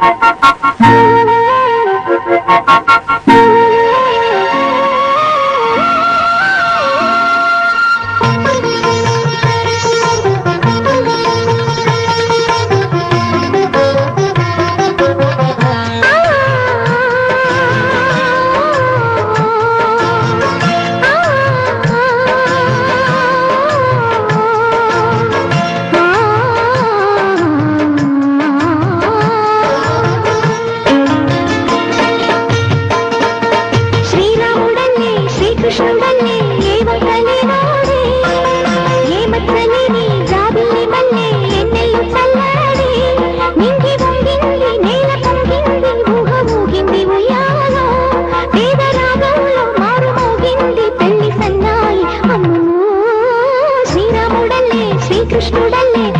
Thank you. శ్రీకృష్ణుడల్లే.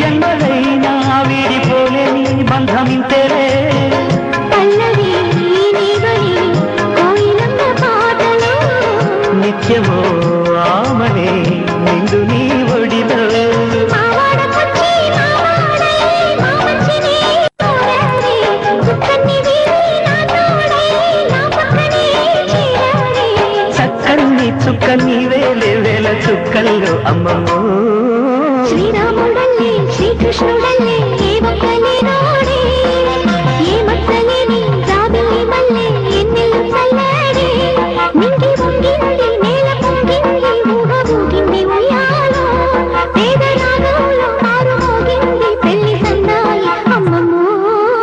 జన్మలైనా వీడిపోలే నీ బంధమింతేలే. నిత్యమో ఆమనే నిండు నీ ఒడిలో. చక్కని చుక్క నీవేలే వేల చుక్కల్లో అమ్మమ్మో శ్రీరాముడల్లే శ్రీకృష్ణుడల్లే ఏ ఒక్కనే